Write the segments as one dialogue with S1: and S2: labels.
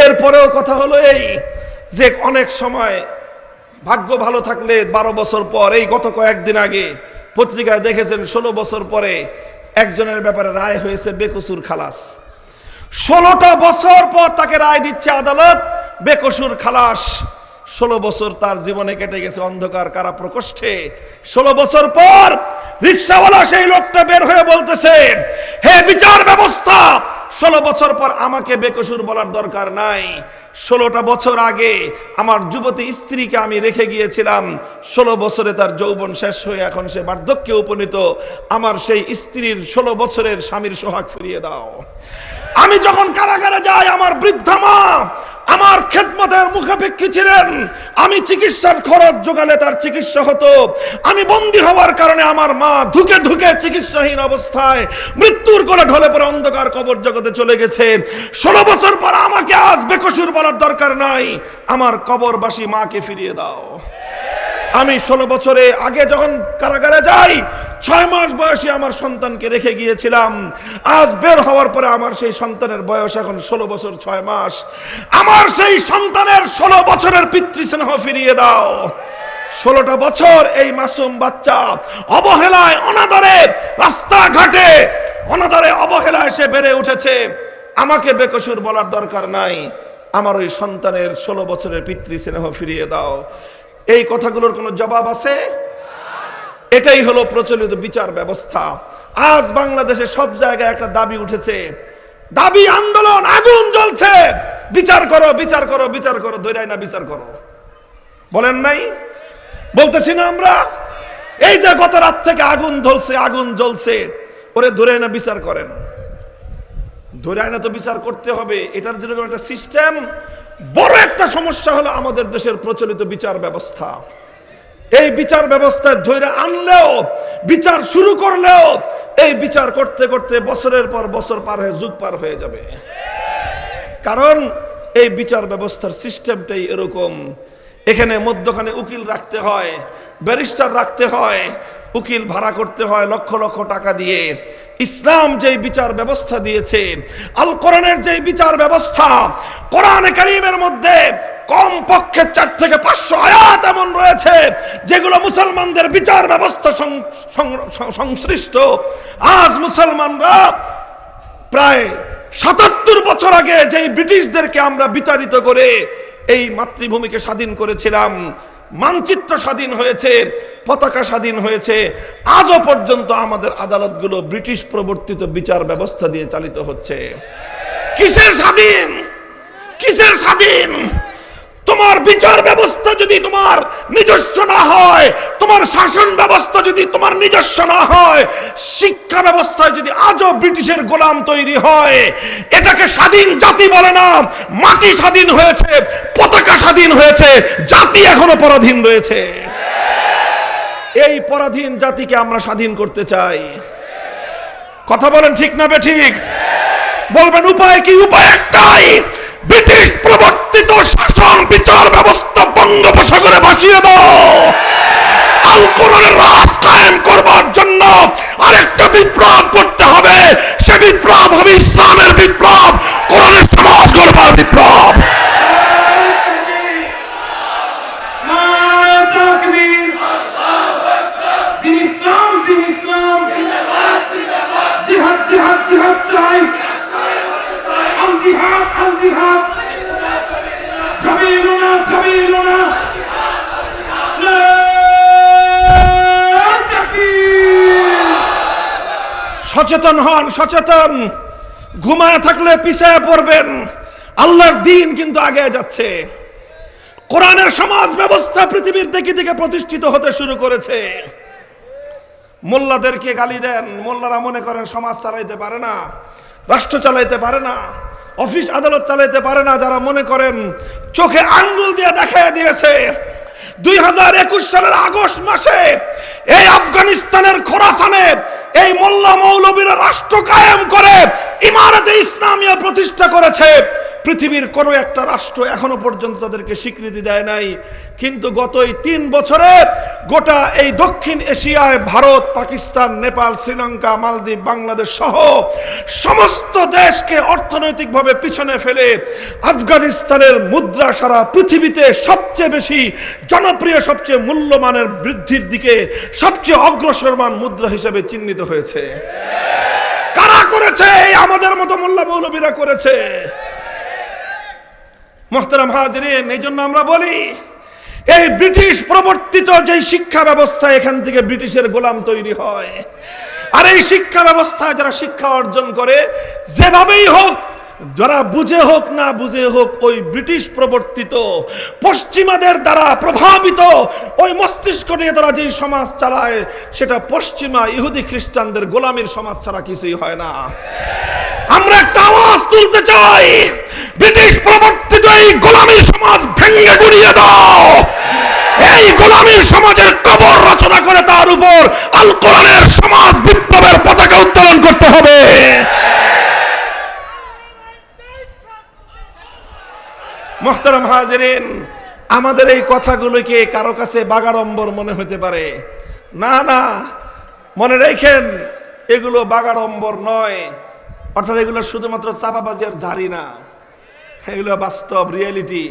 S1: এরপরেও কথা হলো এই যে অনেক সময় ভাগ্য ভালো থাকলে বারো বছর পর, এই গত কয়েকদিন আগে পত্রিকায় দেখেছেন, ষোলো বছর পরে একজনের ব্যাপারে রায় হয়েছে বেকসুর খালাস। ষোলোটা বছর পর তাকে রায় দিচ্ছে আদালত, বেকসুর খালাস। ষোলো বছর তার জীবনে কেটে গেছে অন্ধকার কারা প্রকোষ্ঠে ষোলো বছর পর রিক্সাওয়ালা সেই লোকটা বের হয়ে বলতেছে, হে বিচার ব্যবস্থা ষোলো বছর পর আমাকে বেকসুর বলার দরকার নাই। ষোলোটা বছর আগে আমার যুবতী স্ত্রীকে আমি রেখে গিয়েছিলাম। ষোলো বছরে তার যৌবন শেষ হয়ে এখন সে বার্ধক্যে উপনীত। আমার সেই স্ত্রীর ষোলো বছরের স্বামীর সোহাগ ফিরিয়ে দাও। আমি যখন কারাগারে যাই, আমার বৃদ্ধা মা আমার খেদমতের মুখাপেক্ষী ছিলেন। আমি চিকিৎসার খরচ জোগালে তার চিকিৎসা হতো। আমি বন্দী হওয়ার কারণে আমার মা ধুকে ধুকে চিকিৎসাহীন অবস্থায় মৃত্যুর কোলে ঢলে পড়ে অন্ধকার কবর জগতে চলে গেছে। ষোলো বছর পর আমাকে আজ বেকসুর বলার দরকার নাই। আমার কবরবাসী মাকে ফিরিয়ে দাও। আমি ষোলো বছরে আগে যখন কারাগারে যাই, ছয় মাস বয়সে আমার সন্তানকে রেখে গিয়েছিলাম। আজ বের হওয়ার পরে আমার সেই সন্তানের বয়স এখন ষোলো বছর ছয় মাস। আমার সেই সন্তানের ষোলো বছরের পিতৃস্নেহ ফিরিয়ে দাও। ষোলোটা বছর এই মাসুম বাচ্চা অবহেলায়, অনাদরে, রাস্তাঘাটে, অনাদরে অবহেলায় সে বেড়ে উঠেছে। আমাকে বেকসুর বলার দরকার নাই। আমার ওই সন্তানের ষোলো বছরের পিতৃস্নেহ ফিরিয়ে দাও। এই কথাগুলোর কোনো জবাব আছে? এটাই হলো প্রচলিত বিচার ব্যবস্থা। আজ বাংলাদেশে সব জায়গায় একটা দাবি উঠেছে। দাবি আন্দোলন, আগুন জ্বলছে। বিচার করো বিচার করো বিচার করো ধৈরাই না বিচার করো। বলেন নাই? বলতেছি না আমরা? এই যে গত রাত থেকে আগুন জ্বলছে আগুন জ্বলছে, ওরে ধরে না বিচার করেন। ধরে আয়না তো বিচার করতে হবে। এটার জন্য একটা সিস্টেম বড় একটা সমস্যা হলো আমাদের দেশের প্রচলিত বিচার ব্যবস্থা। এই বিচার ব্যবস্থায় ধৈর্য আনলেও, বিচার শুরু করলেও, এই বিচার করতে করতে বছরের পর বছর পার হয়ে যুগ পার হয়ে যাবে। কারণ এই বিচার ব্যবস্থার সিস্টেমটাই এরকম। এখানে মধ্যখানে উকিল রাখতে হয়, ব্যারিস্টার রাখতে হয় উকিল ভাড়া করতে হয় লক্ষ লক্ষ টাকা দিয়ে। ইসলাম যেই বিচার ব্যবস্থা দিয়েছে, আল কোরআনের যেই বিচার ব্যবস্থা, কোরআনে কারিমের মধ্যে কম পক্ষে চার থেকে পাঁচশো আয়াত এমন রয়েছে, যেগুলো মুসলমানদের বিচার ব্যবস্থা সংশ্লিষ্ট। আজ মুসলমানরা প্রায় সাতাত্তর বছর আগে যেই ব্রিটিশদেরকে আমরা বিতাড়িত করে এই মাতৃভূমিকে স্বাধীন করেছিলাম মানচিত্র স্বাধীন হয়েছে, পতাকা স্বাধীন হয়েছে। আজও পর্যন্ত আমাদের আদালতগুলো ব্রিটিশ প্রবর্তিত বিচার ব্যবস্থা দিয়ে চালিত হচ্ছে। কিসের স্বাধীন? কিসের স্বাধীন? তোমার বিচার ব্যবস্থা যদি তোমার নিজস্ব না হয়, তোমার শাসন ব্যবস্থা যদি তোমার নিজস্ব না হয়, শিক্ষা ব্যবস্থায় যদি আজও ব্রিটিশের গোলাম তৈরি হয়, এটাকে স্বাধীন জাতি বলে না, মাটি স্বাধীন হয়েছে, পতাকা স্বাধীন হয়েছে, জাতি এখনও পরাধীন রয়েছে। এই পরাধীন জাতিকে আমরা স্বাধীন করতে চাই। কথা বলেন ঠিক না বে ঠিক? বলবেন, উপায় কি? উপায় একটাই, ব্রিটিশ প্রবর্তিত শাসন বিচার ব্যবস্থা বঙ্গোপসাগরে ভাসিয়ে দাও। আল কোরআনের রাজ কায়েম করবার জন্য আরেকটা বিপ্লব করতে হবে। সে বিপ্লব হবে ইসলামের বিপ্লব। সচেতন হন, সচেতন। ঘুমায় থাকলে পিছায় পড়বেন। আল্লাহর দিন কিন্তু আগে যাচ্ছে। কোরআনের সমাজ ব্যবস্থা পৃথিবীর দিকে দিকে প্রতিষ্ঠিত হতে শুরু করেছে। মোল্লাদেরকে গালি দেন। মোল্লারা মনে করেন সমাজ চালাইতে পারে না, রাষ্ট্র চালাইতে পারে না, অফিস আদালত চালাইতে পারে না। যারা মনে করেন চোখে আঙ্গুল দিয়ে দেখায় দিয়েছে, দুই হাজার একুশ সালের আগস্ট মাসে এই আফগানিস্তানের খোরাসানে এই মোল্লা মৌলবীরা রাষ্ট্র কায়েম করে ইমারতে ইসলামিয়া প্রতিষ্ঠা করেছে। পৃথিবীর কোনো একটা রাষ্ট্র এখনও পর্যন্ত তাদেরকে স্বীকৃতি দেয় নাই। কিন্তু গত এই তিন বছরে গোটা এই দক্ষিণ এশিয়ায় ভারত, পাকিস্তান, নেপাল, শ্রীলঙ্কা, মালদ্বীপ, বাংলাদেশ সহ সমস্ত দেশকে অর্থনৈতিকভাবে পিছনে ফেলে আফগানিস্তানের মুদ্রা সারা পৃথিবীতে সবচেয়ে বেশি জনপ্রিয়, সবচেয়ে মূল্যমানের বৃদ্ধির দিকে সবচেয়ে অগ্রসরমান মুদ্রা হিসেবে চিহ্নিত হয়েছে। কারা করেছে? এই আমাদের মতো মোল্লা মৌলবীরা করেছে। মোহতারাম হাজরিন, এই জন্য আমরা বলি, এই ব্রিটিশ প্রবর্তিত যে শিক্ষা ব্যবস্থা, এখান থেকে ব্রিটিশের গোলাম তৈরি হয়। আর এই শিক্ষা ব্যবস্থা যারা শিক্ষা অর্জন করে, যেভাবেই হোক যারা বুঝে হোক না বুঝে হোক, ওই ব্রিটিশ প্রবর্তিত, পশ্চিমাদের দ্বারা প্রভাবিত, ওই মস্তিষ্ক নিয়ে তারা যেই সমাজ চালায়, সেটা পশ্চিমা ইহুদি খ্রিস্টানদের গোলামীর সমাজ ছাড়া কিছুই হয় না। আমরা একটা আওয়াজ তুলতে চাই, ব্রিটিশ প্রবর্তিত এই গোলামীর সমাজ ভেঙে গুড়িয়ে দাও। এই গোলামীর সমাজের কবর রচনা করে তার উপর আল কোরআনের সমাজ বিপ্লবের পতাকা উত্তোলন করতে হবে। মোহতারাম হাজেরিন, আমাদের এই কথাগুলোকে কারও কাছে বাগাড়ম্বর মনে হতে পারে। না না, মনে রেখেন, এগুলো বাগাড়ম্বর নয়। অর্থাৎ এগুলো শুধুমাত্র চাপাবাজি ঝাড়ি না। এগুলো বাস্তব রিয়েলিটি।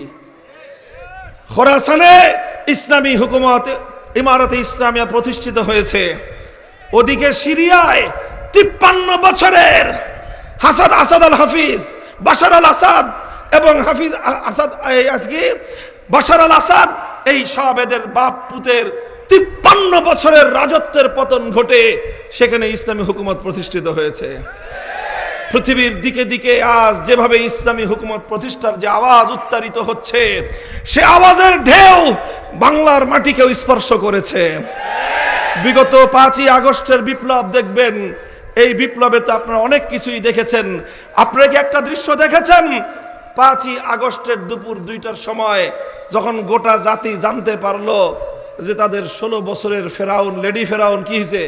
S1: খোরাসানে ইসলামী হুকুমত, ইমারতে ইসলামিয়া প্রতিষ্ঠিত হয়েছে। ওদিকে সিরিয়ায় তিপ্পান্ন বছরের হাসাদ আসাদ আল হাফিজ, বাশার আল আসাদ এবং হাফিজ আসাদ আজকে বাশার আল আসাদ, এই সব এদের বাপ পুতের তিপ্পান্ন বছরের রাজত্বের পতন ঘটে, সেখানে ইসলামী হুকুমত প্রতিষ্ঠিত হয়েছে। পৃথিবীর দিকে দিকে আজ যেভাবে ইসলামী হুকুমত প্রতিষ্ঠার যে আওয়াজ উচ্চারিত হচ্ছে, সে আওয়াজের ঢেউ বাংলার মাটিকেও স্পর্শ করেছে। বিগত পাঁচই আগস্টের বিপ্লব দেখবেন, এই বিপ্লবে তো আপনারা অনেক কিছুই দেখেছেন। আপনারা কি একটা দৃশ্য দেখেছেন? পাঁচই আগস্টের দুপুর দুইটার সময় যখন গোটা জাতি জানতে পারল যে তাদের ষোলো বছরের ফেরাউন, লেডি ফেরাউন কি হয়েছে?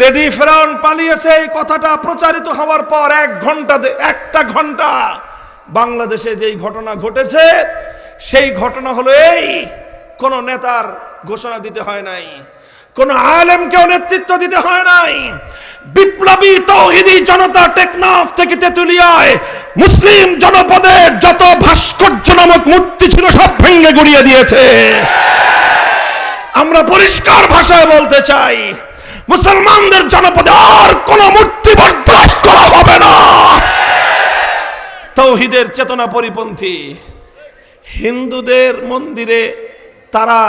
S1: লেডি ফেরাউন পালিয়েছে, এই কথাটা প্রচারিত হওয়ার পর এক ঘণ্টা একটা ঘণ্টা বাংলাদেশে যেই ঘটনা ঘটেছে, সেই ঘটনা হলো এই, কোন নেতার ঘোষণা দিতে হয় নাই, কোন আলেমকেও নেতৃত্ব দিতে হয় নাই বিপ্লবী তৌহিদি জনতা টেকনাফ থেকে তেতুলিয়ায় মুসলিম জনপদের যত ভাস্কর্য নামক মূর্তি ছিল সব ভেঙে গুড়িয়ে দিয়েছে। আমরা পরিষ্কার ভাষায় বলতে চাই, মুসলমানদের জনপদে আর কোন মূর্তি বরদাস্ত করা হবে না। তৌহিদের চেতনা পরিপন্থী, হিন্দুদের মন্দিরে তারা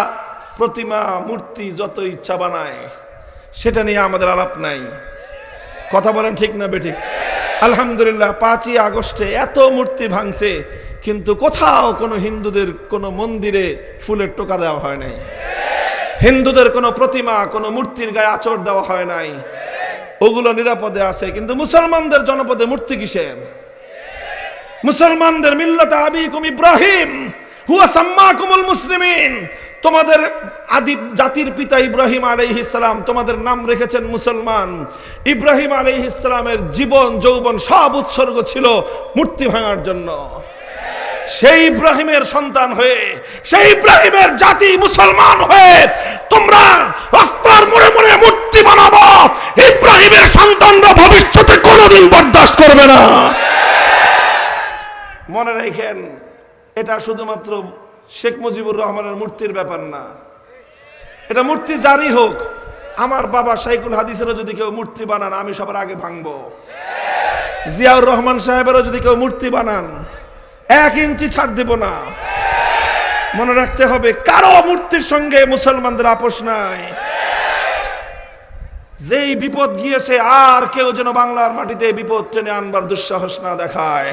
S1: প্রতিমা, মূর্তি যত ইচ্ছা বানায়, সেটা নিয়ে আমাদের আলাপ নাই। কথা বলেন ঠিক না বেঠিক আলহামদুলিল্লাহ, পাঁচই আগস্টে এত মূর্তি ভাঙছে, কিন্তু কোথাও কোনো হিন্দুদের কোনো মন্দিরে ফুলের টোকা দেওয়া হয় নাই। হিন্দুদের কোনো প্রতিমা, কোনো মূর্তির গায়ে আচর দেওয়া হয় নাই। ওগুলো নিরাপদে আছে, কিন্তু মুসলমানদের জনপদে মূর্তি কিসের? মুসলমানদের মিল্লাত আবিকুম ইব্রাহিম, হুয়া সাম্মা সাম্মাকুমুল মুসলিমিন। তোমাদের আদি জাতির পিতা ইব্রাহিম আলাইহিস সালাম তোমাদের নাম রেখেছেন মুসলমান। ইব্রাহিম আলাইহিস সালামের জীবন, যৌবন সব উৎসর্গ ছিল মূর্তি ভাঙার জন্য। সেই ইব্রাহিমের সন্তান হয়ে, সেই ইব্রাহিমের জাতি মুসলমান হয়ে তোমরা রাস্তার মোড়ে মোড়ে মূর্তি বানাবো। ইব্রাহিমের সন্তানরা ভবিষ্যতে কোনোদিন বরদাস্ত করবে না। মনে রাখেন, এটা শুধুমাত্র শেখ মুজিবুর রহমানের মূর্তির ব্যাপার না। এটা মূর্তি জারি হোক, আমার বাবা শাইকুল হাদিসেরও যদি কেউ মূর্তি বানান, আমি সবার আগে ভাঙবো। জিয়াউর রহমান সাহেবেরও যদি কেউ মূর্তি বানান, এক ইঞ্চি ছাড় দেব না। মনে রাখতে হবে, কারও মূর্তির সঙ্গে মুসলমানদের আপোষ নাই। যেই বিপদ গিয়েছে, আর কেউ যেন বাংলার মাটিতে বিপদ টেনে আনবার দুঃসাহস না দেখায়।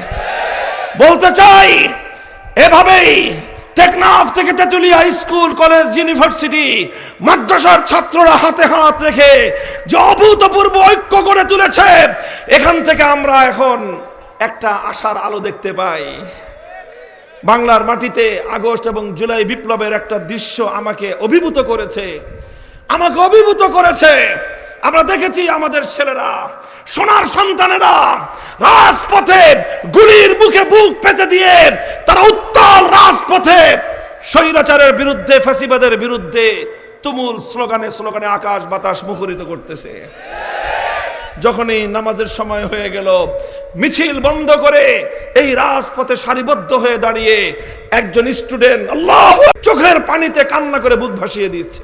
S1: বলতে চাই, এভাবেই টেকনাফ থেকে তেতুলিয়া স্কুল, কলেজ, ইউনিভার্সিটি, মাদ্রাসার ছাত্ররা হাতে হাত রেখে যে অভূতপূর্ব ঐক্য গড়ে তুলেছে, এখান থেকে আমরা এখন একটা আশার আলো দেখতে পাই। বাংলার মাটিতে আগস্ট এবং জুলাই বিপ্লবের একটা দৃশ্য আমাকে অভিভূত করেছে। আমাকে অভিভূত করেছে। আমরা দেখেছি আমাদের ছেলেরা সোনার সন্তানেরা রাজপথে গুলির বুকে বুক পেতে দিয়ে তারা উত্তাল রাজপথে স্বৈরাচারের বিরুদ্ধে ফ্যাসিবাদের বিরুদ্ধে তুমুল স্লোগানে স্লোগানে আকাশ বাতাস মুখরিত করতেছে। যখনই নামাজের সময় হয়ে গেল, মিছিল বন্ধ করে এই রাজপথে সারিবদ্ধ হয়ে দাঁড়িয়ে একজন স্টুডেন্ট আল্লাহ চোখের পানিতে কান্না করে বুক ভাসিয়ে দিচ্ছে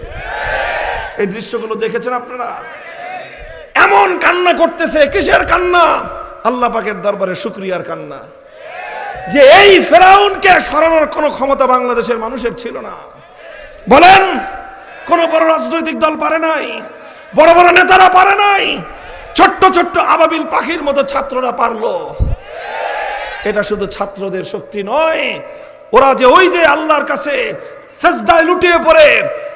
S1: এই দৃশ্যগুলো দেখেছেন আপনারা? এমন কান্না করতেছে, কিসের কান্না? আল্লাহ পাকের দরবারে শুক্রিয়ার কান্না। যে এই ফেরাউনকে সরানোর কোনো ক্ষমতা বাংলাদেশের মানুষের ছিল না। বলেন, কোন বড় রাজনৈতিক দল পারে নাই, বড় বড় নেতারা পারে নাই, ছোট্ট ছোট্ট আবাবিল পাখির মতো ছাত্ররা পারল। এটা শুধু ছাত্রদের শক্তি নয়, ওরা যে ওই যে আল্লাহর কাছে লুটিয়ে পড়ে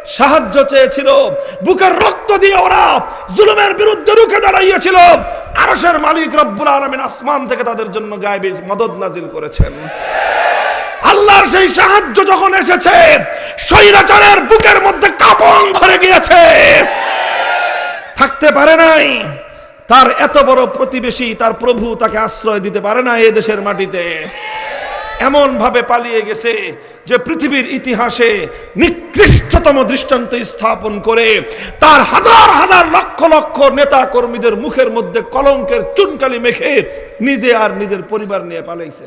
S1: সাহায্য চেয়েছিল। বুকের রক্ত দিয়ে ওরা জুলুমের বিরুদ্ধে রুখে দাঁড়াইয়েছিল। আরশের মালিক রব্বুল আলামিন আসমান থেকে তাদের জন্য গায়েবী মদত নাজিল করেছেন। আল্লাহর সেই সাহায্য যখন এসেছে, স্বৈরাচারের বুকের মধ্যে কাপন ধরে গিয়েছে। থাকতে পারে নাই। তার এত বড় প্রতিবেশী, তার প্রভু তাকে আশ্রয় দিতে পারে না এ দেশের মাটিতে। এমন ভাবে পালিয়ে গেছে যে পৃথিবীর ইতিহাসে নিকৃষ্টতম দৃষ্টান্ত স্থাপন করে তার হাজার হাজার লক্ষ লক্ষ নেতা কর্মীদের মুখের মধ্যে কলঙ্কের চুনকালি মেখে নিজে আর নিজের পরিবার নিয়ে পালাইছে।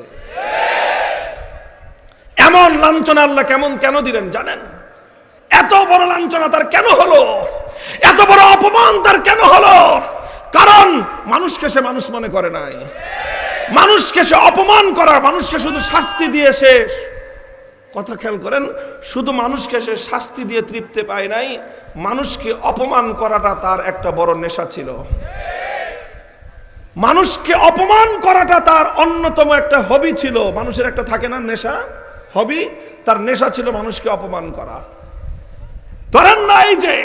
S1: এমন লাঞ্ছনা আল্লাহ কেমন কেন দিলেন জানেন? এত বড় লাঞ্ছনা তার কেন হলো? এত বড় অপমান তার কেন হলো? কারণ মানুষকে সে মানুষ মনে করে নাই। মানুষকে সে অপমান করা, মানুষকে শুধু শাস্তি দিয়ে সে কথা খেয়াল করেন, শুধু মানুষকে সে শাস্তি দিয়ে তৃপ্তি পায় নাই, মানুষকে অপমান করাটা তার একটা বড় নেশা ছিল। মানুষকে অপমান করাটা তার অন্যতম একটা হবি ছিল। মানুষের একটা থাকে না নেশা, হবি, তার নেশা ছিল মানুষকে অপমান করা। ধরেন না এই যে